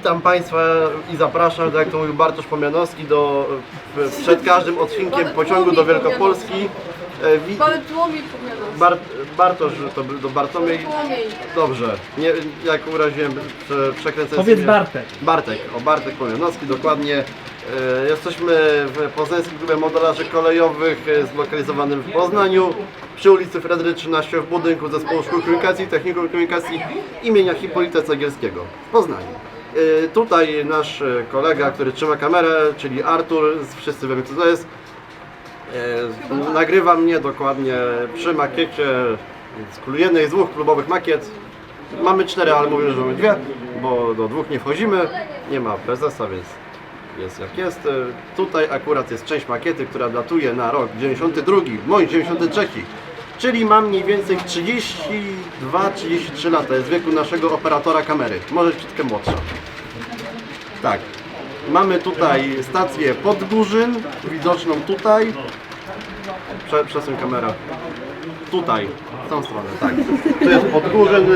witam Państwa i zapraszam, tak jak to mówił Bartosz Pomianowski, do, przed każdym odcinkiem pociągu do Wielkopolski. E, wi- Bartłomiej Pomianowski. Bar, Bartosz, to był do. Bartłomiej. Dobrze, nie, jak uraziłem, prze, przekręcę Powiedz sobie- Bartek. Bartek, o Bartek Pomianowski, dokładnie. E, Jesteśmy w Poznańskim Klubie Modelarzy Kolejowych e, zlokalizowanym w Poznaniu przy ulicy Fredry 13 w budynku Zespołu Szkół Komunikacji i Technikum Komunikacji imienia Hipolita Cegielskiego w Poznaniu. E, Tutaj nasz e, kolega, który trzyma kamerę, czyli Artur, wszyscy wiemy kto to jest, e, nagrywa mnie dokładnie przy makiecie z jednej z dwóch klubowych makiet Mamy cztery, ale mówimy, że mamy dwie, bo do dwóch nie wchodzimy. Nie ma prezesa, więc jest jak jest. Tutaj akurat jest część makiety, która datuje na rok 92, bądź 93. Czyli mam mniej więcej 32-33 lata, jest wieku naszego operatora kamery. Może troszeczkę młodsza. Tak. Mamy tutaj stację Podgórzyn, widoczną tutaj. Prze, przesuń kamera tutaj, w tą stronę, tak. Tu jest Podgórzyn,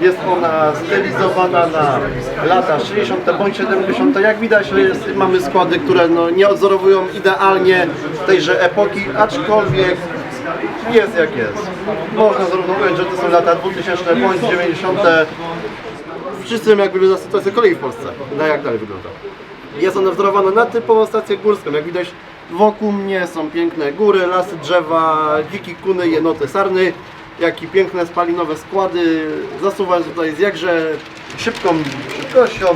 jest ona stylizowana na lata 60. bądź 70. Jak widać jest, mamy składy, które no, nie odzorowują idealnie tejże epoki, aczkolwiek jest jak jest. Można zarówno ująć, że to są lata 2000 bądź 90. Wszyscy wiemy jak wygląda sytuacja kolei w Polsce, na jak dalej wygląda. Jest ona wzorowana na typową stację górską. Jak widać wokół mnie są piękne góry, lasy, drzewa, dziki kuny, jenoty, sarny, jak i piękne spalinowe składy. Zasuwa tutaj z jakże szybką szybkością.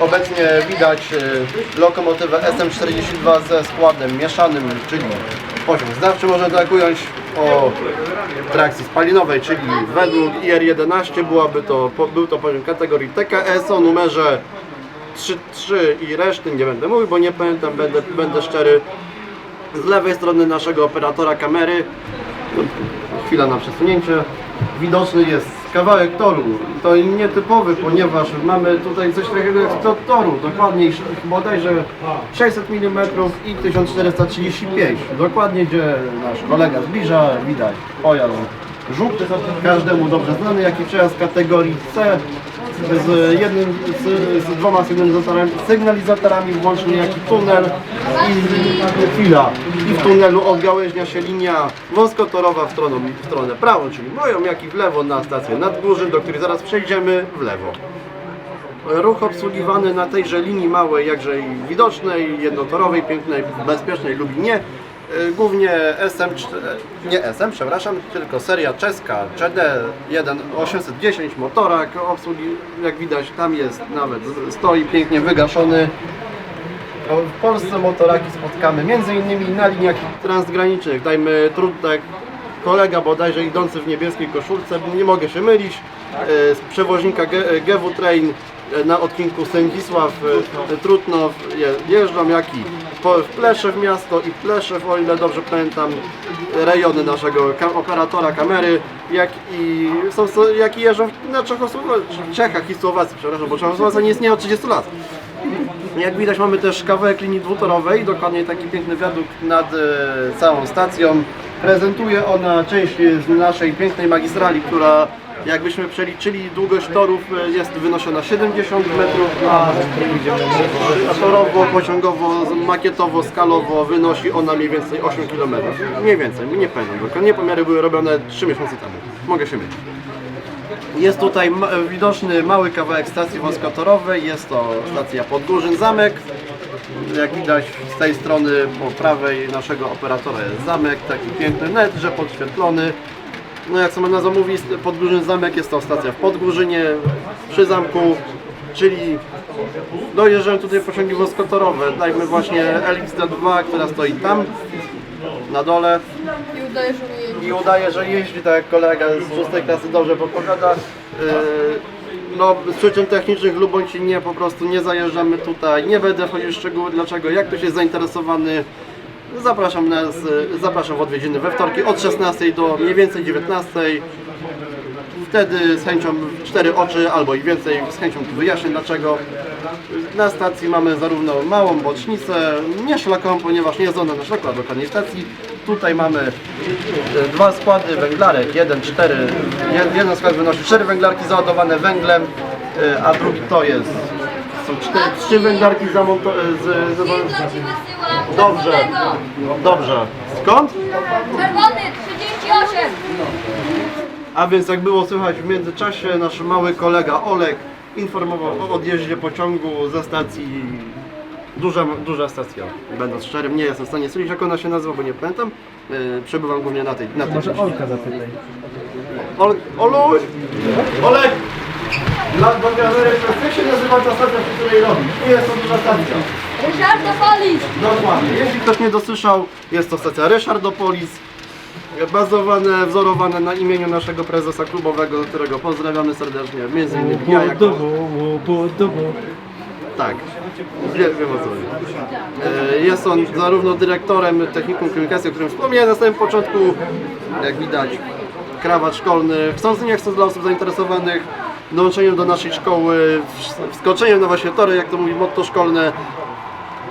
Obecnie widać e, lokomotywę SM42 ze składem mieszanym, czyli poziom zdawczy można tak ująć o trakcji spalinowej, czyli według IR11 byłaby to, był to poziom kategorii TKS o numerze 3-3 i reszty nie będę mówił, bo nie pamiętam, będę, będę szczery. Z lewej strony naszego operatora kamery, chwila na przesunięcie, widoczny jest kawałek toru. To nietypowy, ponieważ mamy tutaj coś takiego jak to toru, dokładnie sz- bodajże 600 mm i 1435. Dokładnie gdzie nasz kolega zbliża, widać pojazd żuk, każdemu dobrze znany, jak i przejazd kategorii C z jednym, z, z dwoma sygnalizatorami, sygnalizatorami włącznie jak tunel i chwila. I w tunelu odgałęźnia się linia wąskotorowa w stronę, w stronę prawą, czyli moją, jak i w lewo na stację Nadgórzyn, do której zaraz przejdziemy w lewo. Ruch obsługiwany na tejże linii małej, jakże i widocznej, jednotorowej, pięknej, bezpiecznej Lublinie. Y, Głównie SM, nie SM, przepraszam, tylko seria czeska CD1 810 motorak obsługi, jak widać tam jest nawet, stoi pięknie wygaszony. No, W Polsce motoraki spotkamy m.in. na liniach transgranicznych. Dajmy trudnek kolega bodajże idący w niebieskiej koszulce, nie mogę się mylić, e, z przewoźnika GW Train na odcinku Sędzisław e, Trutnow je- jeżdżą, jak i w Pleszew miasto i Pleszew, o ile dobrze pamiętam, rejony naszego ka- operatora kamery, jak i, są, jak i jeżdżą na Czechosłowacji, w Czechach i Słowacji, przepraszam, bo Czechosłowacja nie istnieje od 30 lat. Jak widać mamy też kawałek linii dwutorowej, dokładnie taki piękny wiadukt nad e, całą stacją. Prezentuje ona część z naszej pięknej magistrali, która jakbyśmy przeliczyli długość torów e, jest wynoszona 70 metrów, a, torowo, pociągowo, makietowo, skalowo wynosi ona mniej więcej 8 km. Mniej więcej, nie pamiętam, dokładnie pomiary były robione 3 miesiące temu. Mogę się mylić. Jest tutaj ma widoczny mały kawałek stacji wąskotorowej, jest to stacja Podgórzyn Zamek. Jak widać z tej strony po prawej naszego operatora jest zamek, taki piękny net, podświetlony. No jak sama nazwa mówi, Podgórzyn Zamek jest to stacja w Podgórzynie, przy zamku, czyli dojeżdżają tutaj pociągi wąskotorowe. Dajmy właśnie LXD2, która stoi tam na dole I udaje, że nie jedzie. i udaje, że jeździ tak jak kolega z szóstej klasy dobrze podpowiada. Yy, No, z przyczyn technicznych lub bądź nie, po prostu nie zajeżdżamy tutaj. Nie będę wchodził w szczegóły dlaczego. Jak ktoś jest zainteresowany, zapraszam nas, zapraszam w odwiedziny we wtorki od 16 do mniej więcej 19. Wtedy z chęcią cztery oczy albo i więcej, z chęcią tu wyjaśnię dlaczego. Na stacji mamy zarówno małą bocznicę, nie szlakową, ponieważ nie jest ona na szlaku, dokładnie stacji. Tutaj mamy e, dwa składy węglarek, jeden, cztery, jed- jeden skład wynosi cztery węglarki załadowane węglem, e, a drugi to jest Są cztery, trzy wędkarki zamontowane. Dobrze, dobrze. Skąd? Czerwony 38. A więc jak było słychać w międzyczasie, nasz mały kolega Olek informował o odjeździe pociągu ze stacji Duża, duża stacja, będąc szczerym, nie jestem w stanie stwierdzić jak ona się nazywa, bo nie pamiętam. Yy, przebywam głównie na tej, na tej Może części. Olka zapytaj. Ol, Oluś! Olek! Dla Boganery, jak się nazywa ta stacja, przy której robisz? Nie jest to duża stacja. Ryszardopolis. Dokładnie. Jeśli ktoś nie dosłyszał, jest to stacja Ryszardopolis. Bazowane, wzorowane na imieniu naszego prezesa klubowego, którego pozdrawiamy serdecznie. Między innymi ja jako... Tak, wiem, wiem o co. E, Jest on zarówno dyrektorem technikum komunikacji, o którym wspomniałem na samym początku, jak widać, krawat szkolny, chcąc nie chcąc dla osób zainteresowanych, dołączeniem do naszej szkoły, wskoczeniem na właśnie tory, jak to mówi motto szkolne.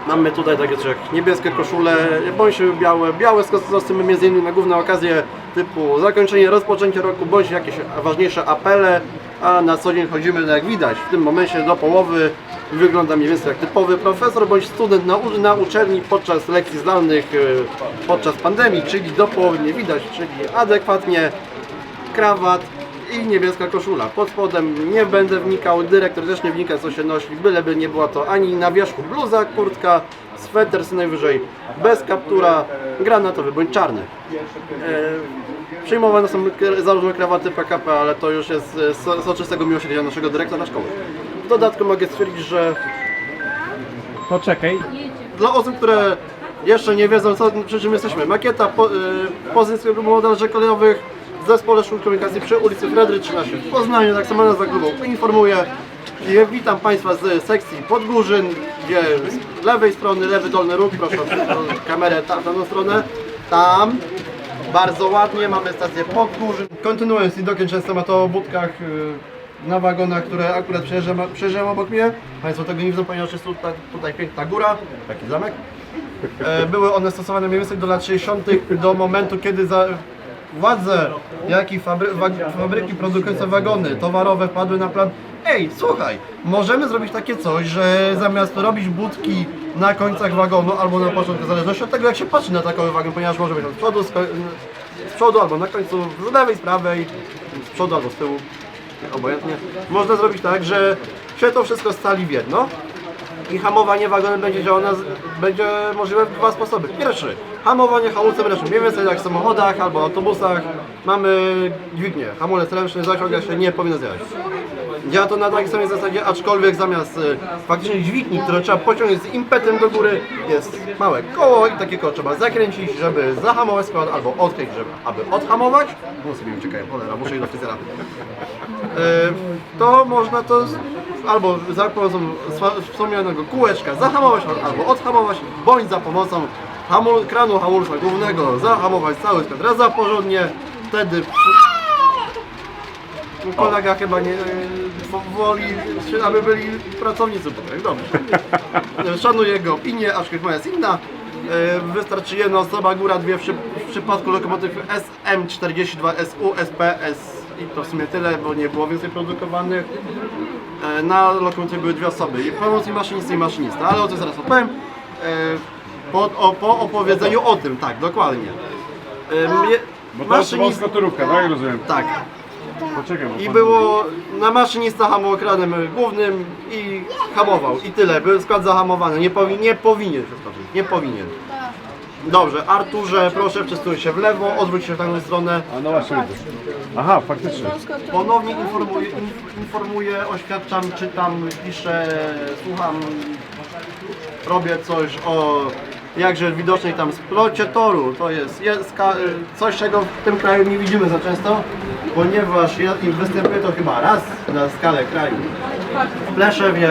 Mamy tutaj takie coś jak niebieskie koszule, bądź białe, białe stosunek między innymi na główne okazje typu zakończenie, rozpoczęcie roku, bądź jakieś ważniejsze apele, a na co dzień chodzimy, jak widać, w tym momencie do połowy. Wygląda mniej więcej jak typowy profesor bądź student na, na uczelni podczas lekcji zdalnych, y, podczas pandemii, czyli do połowy nie widać, czyli adekwatnie. Krawat i niebieska koszula. Pod spodem nie będę wnikał, dyrektor też nie wnika co się nosi, byleby nie była to ani na wierzchu bluza, kurtka, sweter co najwyżej bez kaptura, granatowy bądź czarny. E, przyjmowane są zarówno krawaty PKP, ale to już jest e, so, soczystego miłosierdzia naszego dyrektora szkoły. W dodatku mogę stwierdzić, że Poczekaj. dla osób, które jeszcze nie wiedzą, co, przy czym jesteśmy, makieta po, y, kolejowych w Zespole Szkół Komunikacji przy ulicy Fredry 13 w Poznaniu, tak samo nazwa klubu informuję. Witam Państwa z sekcji Podgórzyn, gdzie z lewej strony, lewy dolny róg, proszę o kamerę tam, tamtą stronę, tam. Bardzo ładnie, mamy stację Podgórzyn. Kontynuując widokiem, często to o budkach y, na wagonach, które akurat przejeżdżam, przejeżdżam obok mnie. Państwo tego nie widzą, ponieważ jest tutaj, tutaj piękna góra, taki zamek. E, Były one stosowane mniej więcej do lat 60. do momentu, kiedy za władze, jak i fabry, wag- fabryki produkujące wagony towarowe wpadły na plan Ej, słuchaj, możemy zrobić takie coś, że zamiast robić budki na końcach wagonu albo na początku, w zależności od tego jak się patrzy na takowy wagon, ponieważ może być przodu, z, z przodu albo na końcu, z lewej, z prawej, z przodu albo z tyłu, obojętnie. Można zrobić tak, że się to wszystko stali w jedno i hamowanie wagonem będzie działało na, będzie możliwe w dwa sposoby. Pierwszy, hamowanie hamulcem ręcznym, mniej więcej jak w samochodach albo autobusach. Mamy dźwignię, hamulec ręczny zaciąga się, nie powinno zjechać. Działa to na takiej samej zasadzie, aczkolwiek zamiast y, faktycznie dźwigni, które trzeba pociągnąć z impetem do góry, jest małe koło i takie koło trzeba zakręcić, żeby zahamować skład, albo odkręcić, żeby, aby odhamować. No sobie uciekają, cholera, muszę iść do fryzjera. E, to można to z- albo za pomocą wspomnianego kółeczka zahamować albo odhamować, bądź za pomocą hamul, kranu hamulca głównego zahamować cały skład raz za porządnie, wtedy przy... kolega chyba nie e, wo- woli, aby byli pracownicy tak, dobrze. E, Szanuję jego opinię, aczkolwiek jest inna. E, Wystarczy jedna osoba, góra dwie w, przy, w przypadku lokomotyw SM42SU, SPS i to w sumie tyle, bo nie było więcej produkowanych. Na lokomotywie były dwie osoby, i pomocnik maszynisty i maszynista, ale o tym zaraz opowiem. Po, o, po opowiedzeniu o tym, tak, dokładnie. Mnie- Bo to jest maszynist- wąska turówka, tak? Rozumiem. Tak, Poczekaj, bo i pan- było na maszynista hamował kranem głównym i hamował i tyle, był skład zahamowany, nie, powi nie powinien się skoczyć, nie powinien. Dobrze, Arturze, proszę przesuń się w lewo, odwróć się w tamtą stronę. A no właśnie widzę. Aha, faktycznie. Ponownie informuję, inf- informuję, oświadczam, czytam, piszę, słucham, robię coś o jakże widocznej tam splocie toru. To jest, jest coś, czego w tym kraju nie widzimy za często, ponieważ ja, i występuje to chyba raz na skalę kraju. W Pleszewie.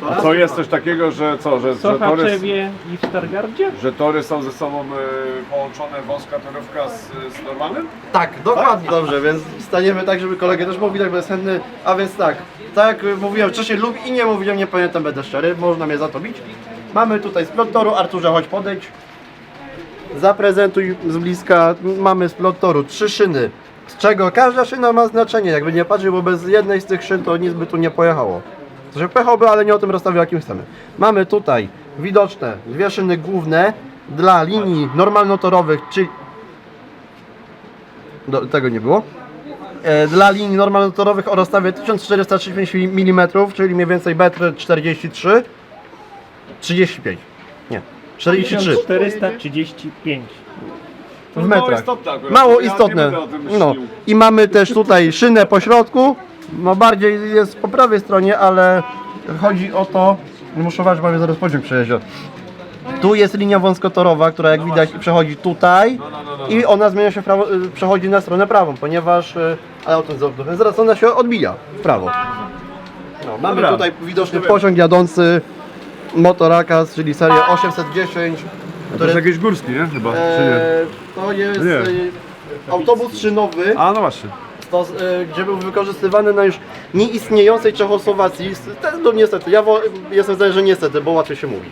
To A raz, co jest coś takiego, że co, że, W że, tory, Sochaczewie i w Stargardzie? że tory są ze sobą e, połączone wąska torówka z, z normalnym? Tak, dokładnie. Dobrze, więc staniemy tak, żeby kolega też mógł widać, bo jest chętny. A więc tak, tak jak mówiłem wcześniej lub i nie mówiłem, nie pamiętam, będę szczery, można mnie za to bić. Mamy tutaj splot toru, Arturze chodź podejdź. Zaprezentuj z bliska, mamy splot toru, trzy szyny. Z czego każda szyna ma znaczenie, jakby nie patrzeć, bo bez jednej z tych szyn to nic by tu nie pojechało. Że pechałby, ale nie o tym rozstawił, jakim chcemy. Mamy tutaj widoczne dwie szyny główne dla linii normalnotorowych, czyli... Do, tego nie było. E, dla linii normalnotorowych o rozstawie 1435 mm, czyli mniej więcej metr 43. 35. Nie. 43. 435. W metrach. akurat. Mało nie istotne. No. I mamy też tutaj szynę po środku. No bardziej jest po prawej stronie, ale chodzi o to. Muszę uważać, bo mnie zaraz pociąg przejedzie. Tu jest linia wąskotorowa, która jak widać przechodzi tutaj No, no, no, no. i ona zmienia się w prawo, y, przechodzi na stronę prawą, ponieważ y, ale o tym za- zaraz ona się odbija w prawo. No, mamy Dobra. tutaj widoczny pociąg jadący Motorakas, czyli seria 810, To jest jakiś górski, nie? Chyba, czy nie? To jest Nie. y, autobus szynowy, A, no właśnie. to, y, gdzie był wykorzystywany na już nieistniejącej Czechosłowacji. S- te- No niestety, ja wo, jestem zdania, że niestety, bo łatwiej się mówi.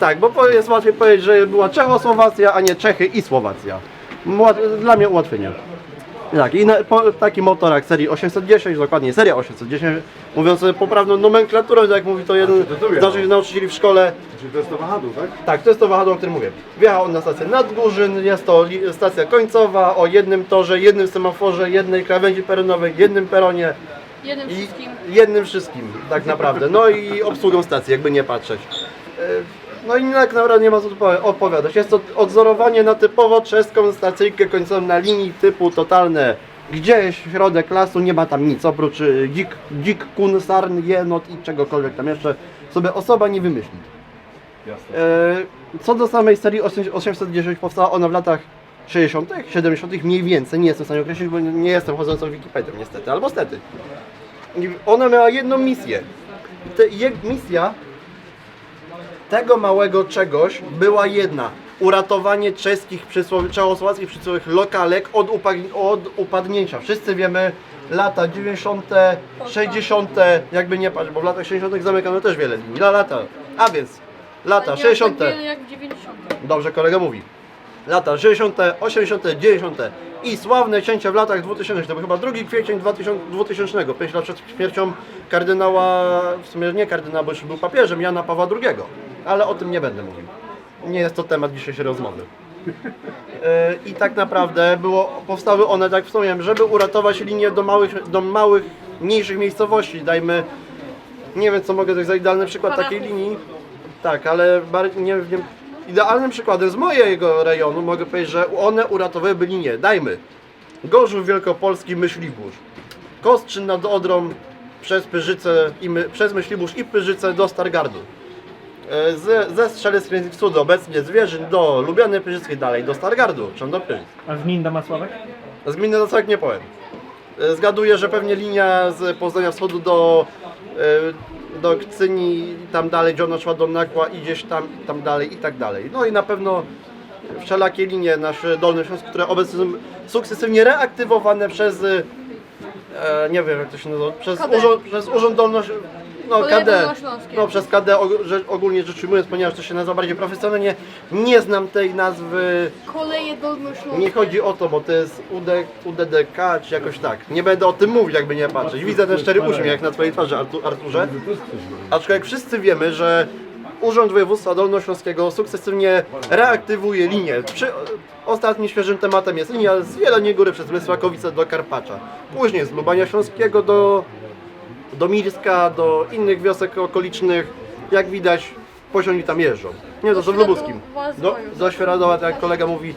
Tak, bo po- jest łatwiej powiedzieć, że była Czechosłowacja, a nie Czechy i Słowacja. Dla mnie ułatwienie. Tak, i na, po, taki motorak serii 810, dokładnie seria 810, mówiąc sobie poprawną nomenklaturą, jak mówi to jeden to tu z naszych nauczycieli w szkole, Czyli to jest to wahadło, tak? tak, to jest to wahadło, o którym mówię. Wjechał on na stację Nadgórzyn, jest to stacja końcowa o jednym torze, jednym semaforze, jednej krawędzi peronowej, jednym peronie Jednym i wszystkim. jednym wszystkim, tak naprawdę. No i obsługą stacji, jakby nie patrzeć. No i tak naprawdę nie ma co tu opowiadać. Jest to odzorowanie na typowo czeską stacyjkę końcową na linii typu totalne. Gdzieś środek lasu, nie ma tam nic oprócz y, dzik, dzik kun, sarn, jenot i czegokolwiek tam jeszcze sobie osoba nie wymyśli. Jasne. E, Co do samej serii 810 powstała ona w latach 60., 70. mniej więcej, nie jestem w stanie określić, bo nie jestem chodzącą Wikipedią niestety, albo stety. I Ona miała jedną misję. Te, je, misja tego małego czegoś była jedna. Uratowanie czeskich, przysłowi- czechosłowackich przysłowiowych lokalek od, upag- od upadnięcia. Wszyscy wiemy, lata 90., 60., jakby nie patrz, bo w latach 60. zamykano też wiele linii. La lata. A więc, lata Nie aż 60. Tak wiele jak w 90. Dobrze kolega mówi. Lata 60., 80., 90. i sławne cięcie w latach 2000. To był chyba 2 kwiecień 2000, 2000, 5 lat przed śmiercią kardynała, w sumie nie kardynała, bo już był papieżem, Jana Pawła II. Ale o tym nie będę mówił. Nie jest to temat dzisiejszej rozmowy. E, I tak naprawdę było, powstały one, tak jak wspomniałem, żeby uratować linię do małych, do małych, mniejszych miejscowości. Dajmy, nie wiem co mogę dać za idealny przykład takiej linii. Tak, ale bar- nie, nie, idealnym przykładem z mojego rejonu mogę powiedzieć, że one uratowałyby linię. Dajmy Gorzów Wielkopolski, Myślibórz, Kostrzyn nad Odrą przez Pyrzyce i my, przez Myślibórz i Pyrzyce do Stargardu. E, Ze, ze Strzelec Wschód obecnie Zwierzyn do Lubiany Pyrzyckiej dalej do Stargardu, czy do Pyrzyc. A z Minda Masławek? Z gminy Zacek nie powiem. E, Zgaduję, że pewnie linia z Poznania Wschodu do, e, do Kcyni, tam dalej, gdzie ona szła do Nakła i gdzieś tam, tam dalej i tak dalej. No i na pewno wszelakie linie nasz Dolny Śląsk, które obecnie są sukcesywnie reaktywowane przez, e, nie wiem jak to się nazywa, przez urząd, przez urząd. No, KD, Dolnośląskie. no przez KD og- że- ogólnie rzecz ujmując, ponieważ to się nazywa bardziej profesjonalnie, nie znam tej nazwy Koleje dolnośląskie. nie chodzi o to, bo to jest UD, UDDK czy jakoś tak. Nie będę o tym mówić, jakby nie patrzeć. Widzę ten szczery uśmiech na twojej twarzy, Artu, Arturze. Aczkolwiek wszyscy wiemy, że Urząd Województwa Dolnośląskiego sukcesywnie reaktywuje linię. Przy, ostatnim świeżym tematem jest linia z Jeleniej Góry przez Mysłakowice do Karpacza. Później z Lubania Śląskiego do, do Mirska, do innych wiosek okolicznych. Jak widać, pociągi tam jeżdżą. Nie, to, to w Lubuskim. Do, do Świeradowa, tak jak kolega mówi,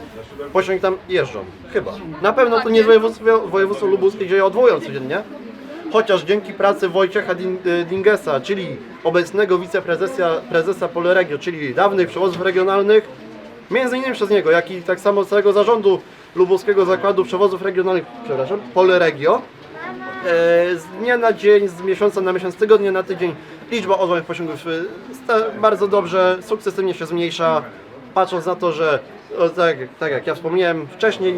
pociągi tam jeżdżą. Chyba. Na pewno to nie jest województwo, województwo lubuskie, gdzie je odwołują codziennie. Chociaż dzięki pracy Wojciecha y, Dingesa, czyli obecnego wiceprezesa prezesa Poleregio, czyli dawnych przewozów regionalnych, między innymi przez niego, jak i tak samo całego zarządu Lubuskiego Zakładu Przewozów Regionalnych, przepraszam, Poleregio, z dnia na dzień, z miesiąca na miesiąc, z tygodnia na tydzień liczba odwołanych pociągów e, bardzo dobrze, sukcesywnie się zmniejsza, patrząc na to, że tak, tak jak ja wspomniałem wcześniej,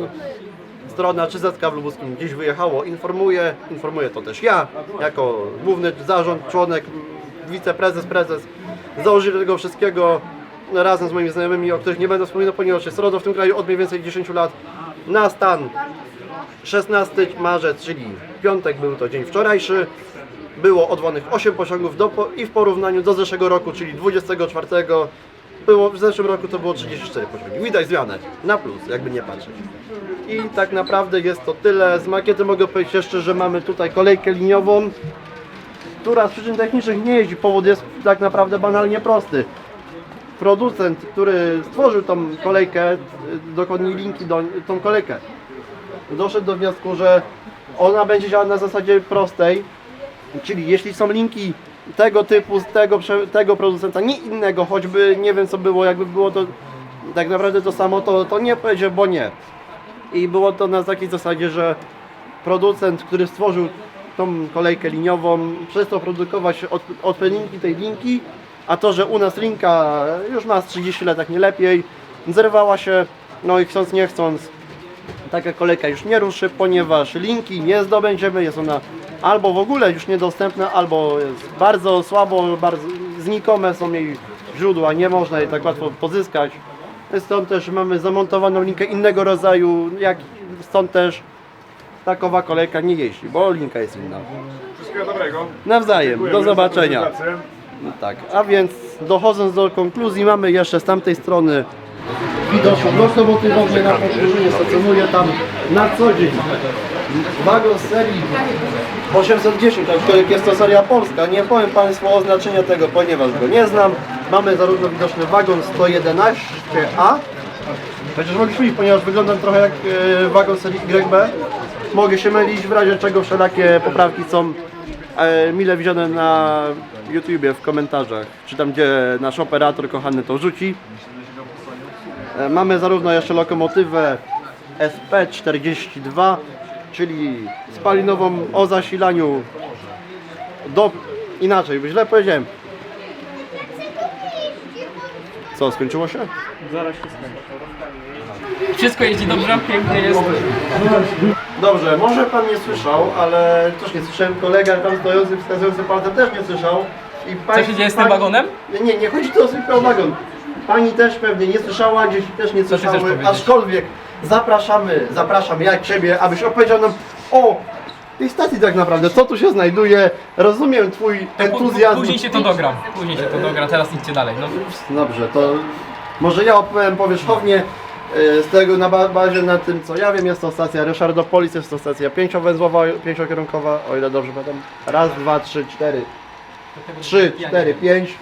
strona czy Zetka w Lubuskim gdzieś wyjechało, informuje, informuję to też ja, jako główny zarząd, członek, wiceprezes, prezes, założyciel tego wszystkiego, razem z moimi znajomymi, o których nie będę wspominał, ponieważ jest RODO w tym kraju od mniej więcej 10 lat, na stan 16 marzec, czyli piątek był to dzień wczorajszy. było odwołanych 8 pociągów do, i w porównaniu do zeszłego roku, czyli 24 było, w zeszłym roku to było 34 pociągi. Widać zmianę, na plus, jakby nie patrzeć. I tak naprawdę jest to tyle. Z makiety mogę powiedzieć jeszcze, że mamy tutaj kolejkę liniową, która z przyczyn technicznych nie jeździ. Powód jest tak naprawdę banalnie prosty. Producent, który stworzył tą kolejkę, y, dokładnie linki do tą kolejkę, doszedł do wniosku, że ona będzie działała na zasadzie prostej, czyli jeśli są linki tego typu, z tego, tego producenta, nie innego, choćby nie wiem co było, jakby było to tak naprawdę to samo, to, to nie powiedzie, bo nie. I było to na takiej zasadzie, że producent, który stworzył tą kolejkę liniową, przestał produkować od, odpowiedniki tej linki, a to, że u nas linka już ma z 30 lat, jak nie lepiej, zerwała się, no i chcąc nie chcąc, taka kolejka już nie ruszy, ponieważ linki nie zdobędziemy, jest ona albo w ogóle już niedostępna, albo jest bardzo słabo, bardzo znikome są jej źródła, nie można jej tak łatwo pozyskać. Stąd też mamy zamontowaną linkę innego rodzaju, jak stąd też takowa kolejka nie jeździ, bo linka jest inna. Wszystkiego dobrego. Nawzajem, Dziękujemy do zobaczenia. No tak, a więc dochodząc do konkluzji, mamy jeszcze z tamtej strony widoczną lokomotywownię na podróżnie, stacjonuje tam na co dzień. Wagon serii 810, aczkolwiek jest to seria polska. Nie powiem Państwu oznaczenia tego, ponieważ go nie znam. Mamy zarówno widoczny wagon 111A, Chociaż mogę się ponieważ wyglądam trochę jak e, wagon serii YB. Mogę się mylić, w razie czego wszelakie poprawki są e, mile widziane na YouTubie w komentarzach, czy tam gdzie nasz operator kochany to rzuci. E, mamy zarówno jeszcze lokomotywę SP42, czyli spalinową o zasilaniu do... inaczej, źle powiedziałem. Co, skończyło się? Zaraz się skończy. Wszystko jeździ dobrze, pięknie jest. Dobrze, może pan nie słyszał, ale też nie słyszałem. Kolega tam stojący, wskazujący palcem też nie słyszał. I Co pani- się dzieje z tym wagonem? Nie, nie, nie chodzi tu o zwykły wagon. Pani też pewnie nie słyszała, dzieci też nie słyszały, powiedzieć? aczkolwiek zapraszamy, zapraszam ja Ciebie, abyś opowiedział nam o tej stacji tak naprawdę, co tu się znajduje. Rozumiem Twój entuzjazm. Później się to dogram. Później się to dogra, teraz idźcie dalej. No. Dobrze, to może ja opowiem powierzchownie e, z tego na ba- bazie na tym co ja wiem, jest to stacja Ryszardopolis, jest to stacja pięciowęzłowa, pięciokierunkowa, o ile dobrze pamiętam. Raz, dwa, trzy, cztery. Trzy, cztery, pięć.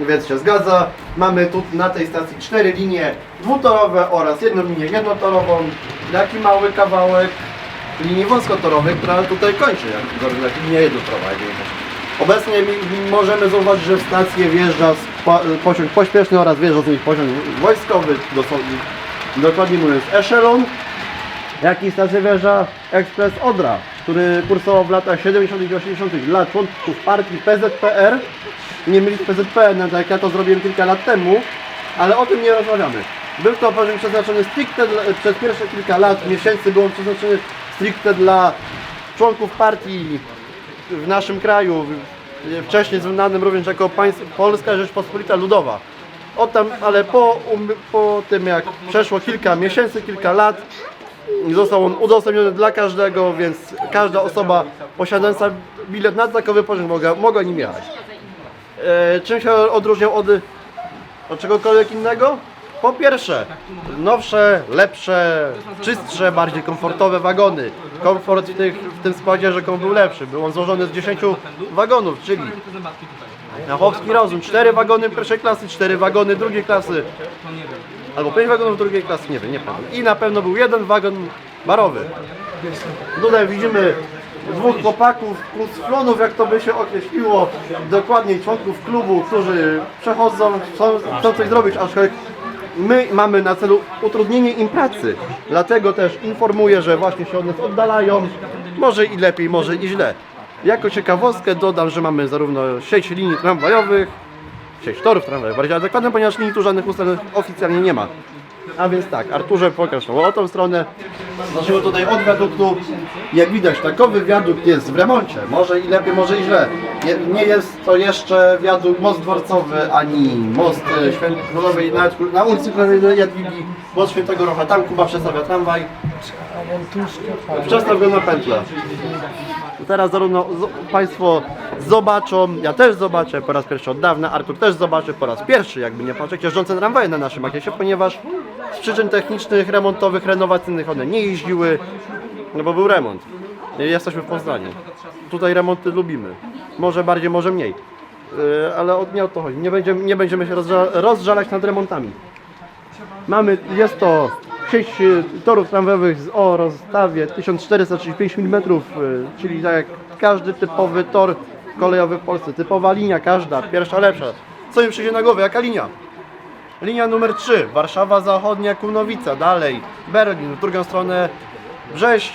Więc się zgadza. Mamy tu na tej stacji cztery linie dwutorowe oraz jedną linię jednotorową. Taki mały kawałek linii wąskotorowej, która tutaj kończy, jak, linia jednotorowa. Obecnie możemy zauważyć, że w stację wjeżdża pociąg pośpieszny oraz wjeżdża z nich pociąg wojskowy, dokładnie mówiąc Echelon. Jak i stację wjeżdża Ekspres Odra, który kursował w latach 70. i 80. dla członków partii PZPR. Nie mylić PZPR, no tak jak ja to zrobiłem kilka lat temu, ale o tym nie rozmawiamy. Był to pociąg przeznaczony stricte dla, przez pierwsze kilka lat, miesięcy był on przeznaczony stricte dla członków partii w naszym kraju, wcześniej znanym również jako państw, Polska Rzeczpospolita Ludowa. O tam, ale po, um, po tym jak przeszło kilka miesięcy, kilka lat, został on udostępniony dla każdego, więc każda osoba posiadająca bilet na takowy pociąg mogła, mogła nim jechać. E, czym się odróżniał od, od czegokolwiek innego? Po pierwsze, nowsze, lepsze, czystsze, bardziej komfortowe wagony. Komfort w, tych, w tym składzie rzeką był lepszy. Był on złożony z 10 wagonów, czyli Jachowski Rozum, 4 wagony pierwszej klasy, 4 wagony drugiej klasy, albo 5 wagonów drugiej klasy, nie wiem, nie pamiętam. I na pewno był jeden wagon barowy. Tutaj widzimy dwóch chłopaków, kunstflonów, jak to by się określiło, dokładniej członków klubu, którzy przechodzą, chcą, chcą coś zrobić, aczkolwiek my mamy na celu utrudnienie im pracy. Dlatego też informuję, że właśnie się od nas oddalają, może i lepiej, może i źle. Jako ciekawostkę dodam, że mamy zarówno sieć linii tramwajowych, sieć torów tramwajowych, bardziej adekwatne, ponieważ linii tu żadnych ustawień oficjalnie nie ma. A więc tak, Arturze pokaż o tą stronę. Zacznijmy tutaj od wiaduktu. Jak widać, takowy wiadukt jest w remoncie. Może i lepiej, może i źle. Nie, jest to jeszcze wiadukt most dworcowy, ani most e, Święt Królowej, kró- na ulicy Królowej Jadwigi, most Świętego Rocha. Tam Kuba przestawia tramwaj. Przestaw go na pętlę. Teraz zarówno Państwo zobaczą, ja też zobaczę po raz pierwszy od dawna, Artur też zobaczy po raz pierwszy, jakby nie patrzeć, jeżdżące tramwaje na naszym akiesie, ponieważ z przyczyn technicznych, remontowych, renowacyjnych one nie jeździły, no bo był remont. Jesteśmy w Poznaniu. Tutaj remonty lubimy. Może bardziej, może mniej. Yy, Ale od, nie o to chodzi. Nie będziemy, nie będziemy się rozża- rozżalać nad remontami. Mamy, jest to sieć y, torów tramwajowych o rozstawie 1435 mm, y, czyli tak jak każdy typowy tor kolejowy w Polsce. Typowa linia, każda, pierwsza lepsza. Co mi przyjdzie na głowę? Jaka linia? Linia numer 3, Warszawa Zachodnia, Kunowica, dalej Berlin, w drugą stronę Brześć,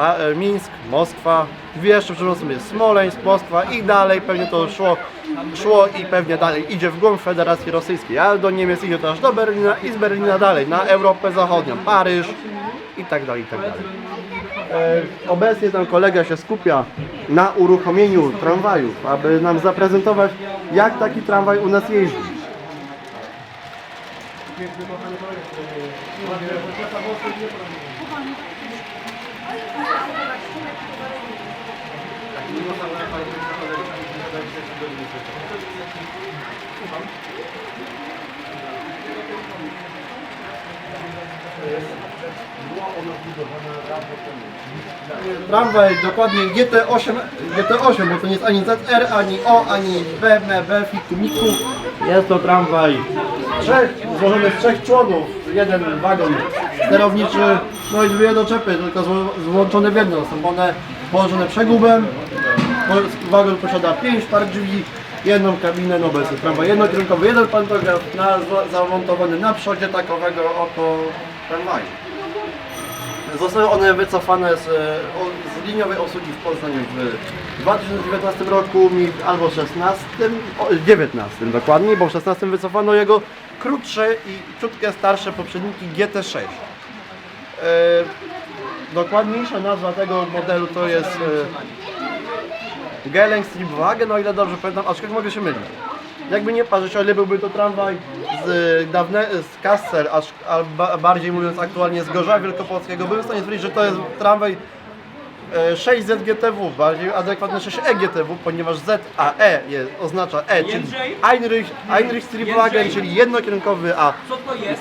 Pa- e, Mińsk, Moskwa, jeszcze przed nosem jest Smoleńsk, Moskwa i dalej pewnie to szło, szło i pewnie dalej idzie w głąb Federacji Rosyjskiej, ale do Niemiec idzie to aż do Berlina i z Berlina dalej na Europę Zachodnią, Paryż i tak dalej, i tak dalej. E, Obecnie tam kolega się skupia na uruchomieniu tramwajów, aby nam zaprezentować jak taki tramwaj u nas jeździ. Tramwaj dokładnie GT8, GT8, bo to nie jest ani ZR, ani O, ani BMW, fiku, miku. Jest to tramwaj trzech, złożony z trzech członów. Jeden wagon sterowniczy, no i dwie doczepy, tylko złączone w jedno. Są one położone przegubem. Wagon posiada pięć par drzwi, jedną kabinę, no bez tramwaj jednokierunkowy, jeden pantograf na, zamontowany na przodzie takowego oto tramwaju. Zostały one wycofane z, e, z liniowej obsługi w Poznaniu w 2019 roku, albo 16, o, 19 dokładniej, bo w 16 wycofano jego krótsze i ciutkie starsze poprzedniki GT6. E, dokładniejsza nazwa tego modelu to jest e, Geleng Stripwagen, o ile dobrze pamiętam, aczkolwiek mogę się mylić. Jakby nie patrzeć, o ile byłby to tramwaj z dawne, z Kassel, aż a ba, bardziej mówiąc aktualnie z Gorza Wielkopolskiego, byłem w stanie stwierdzić, że to jest tramwaj e, 6ZGTW, bardziej adekwatny 6EGTW, ponieważ ZAE jest, oznacza E, czyli Einrich, Einrich Stripwagen, czyli jednokierunkowy, a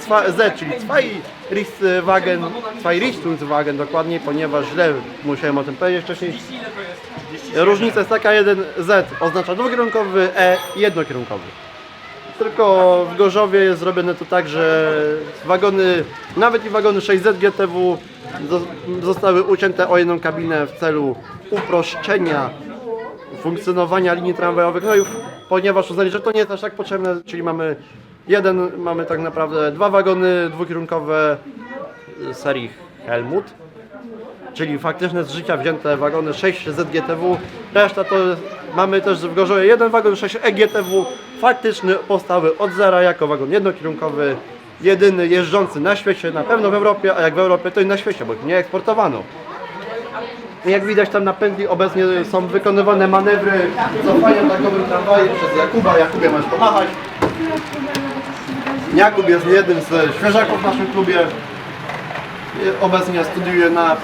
Zwa- Z, czyli Zweirichtwagen, Zweirichtungswagen dokładnie, ponieważ źle musiałem o tym powiedzieć wcześniej. Różnica jest taka, jeden Z oznacza dwukierunkowy, E jednokierunkowy. Tylko w Gorzowie jest zrobione to tak, że wagony, nawet i wagony 6Z GTW zostały ucięte o jedną kabinę w celu uproszczenia funkcjonowania linii tramwajowych. No i ponieważ uznali, że to nie jest aż tak potrzebne, czyli mamy jeden, mamy tak naprawdę dwa wagony dwukierunkowe serii Helmut czyli faktyczne z życia wzięte wagony 6 ZGTW. Reszta to mamy też w Gorzowie jeden wagon 6 EGTW, faktyczny powstały od zera jako wagon jednokierunkowy, jedyny jeżdżący na świecie, na pewno w Europie, a jak w Europie to i na świecie, bo ich nie eksportowano. I Jak widać tam na pętli obecnie są wykonywane manewry cofania takowym tramwajem przez Jakuba. Jakubie masz pomachać. Jakub jest jednym z świeżaków w naszym klubie. Obecnie studiuje na,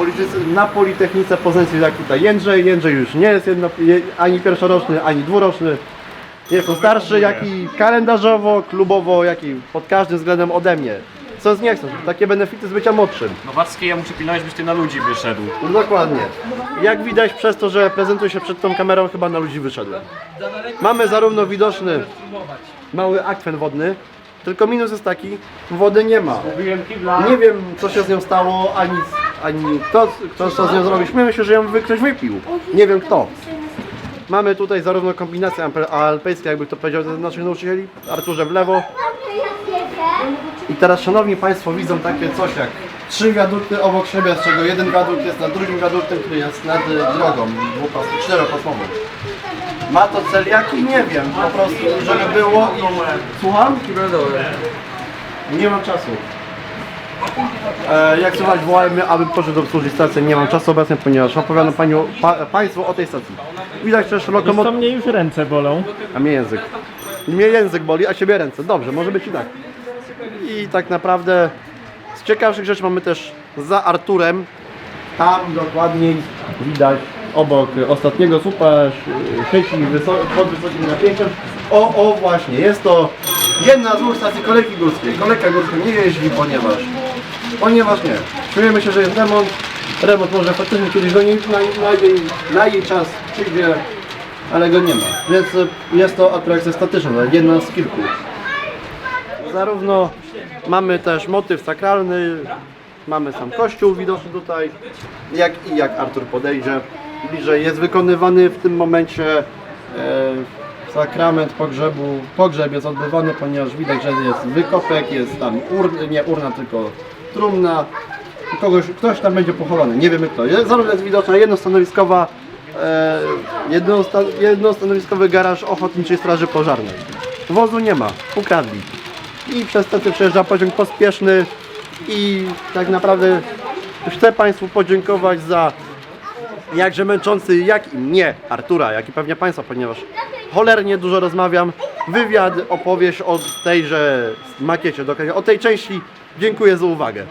na Politechnice Poznańskiej jak tutaj Jędrzej. Jędrzej już nie jest jedno, je- ani pierwszoroczny, ani dwuroczny. Jest on starszy, jak i kalendarzowo, klubowo, jak i pod każdym względem ode mnie. Co z nie chcą, takie benefity z bycia młodszym. Nowacki, ja muszę pilnować, byś ty na ludzi wyszedł. No Dokładnie. Jak widać przez to, że prezentuję się przed tą kamerą, chyba na ludzi wyszedłem. Mamy zarówno widoczny mały akwen wodny, tylko minus jest taki, wody nie ma. Nie wiem co się z nią stało, ani, ani kto, kto co z nią zrobił. Śmiemy się, że ją wy- ktoś wypił. Nie wiem kto. Mamy tutaj zarówno kombinację alpejską, jakby to powiedział naszych nauczycieli, Arturze w lewo. I teraz szanowni Państwo widzą takie coś jak trzy wiadukty obok siebie, z czego jeden wiadukt jest nad drugim wiaduktem, który jest nad y, drogą czteropasmową. Ma to cel jaki? Nie wiem, po prostu żeby było i... Słucham? Nie mam czasu. E, jak słuchać, wołałem abym poszedł obsłużyć stację. Nie mam czasu obecnie, ponieważ opowiadam paniu, pa, Państwu o tej stacji. Widać też To lokomotyw... mnie już ręce bolą. A mnie język. Mnie język boli, a ciebie ręce. Dobrze, może być i tak. I tak naprawdę ciekawszych rzeczy mamy też za Arturem. Tam dokładniej widać obok ostatniego słupa ś- sieci wyso- pod wysokim napięciem. O, o właśnie, jest to jedna z dwóch stacji kolejki górskiej. Kolejka górska nie jeździ, ponieważ ponieważ nie. Czujemy się, że jest remont. Remont może faktycznie kiedyś do niej na, na, jej, na jej czas przyjdzie, ale go nie ma. Więc e, jest to atrakcja statyczna, jedna z kilku. Zarówno mamy też motyw sakralny, mamy sam kościół widoczny tutaj, jak i jak Artur podejdzie bliżej. Jest wykonywany w tym momencie e, sakrament pogrzebu. Pogrzeb jest odbywany, ponieważ widać, że jest wykopek, jest tam urna, nie urna, tylko trumna. Kogoś, ktoś tam będzie pochowany, nie wiemy kto. Zarówno jest widoczna jednostanowiskowa, e, jednosta, jednostanowiskowy garaż Ochotniczej Straży Pożarnej. Wozu nie ma, ukradli i przez to przejeżdża pociąg pospieszny i tak naprawdę chcę Państwu podziękować za jakże męczący, jak i mnie, Artura, jak i pewnie Państwa, ponieważ cholernie dużo rozmawiam, wywiad, opowieść o tejże makiecie, o tej części. Dziękuję za uwagę.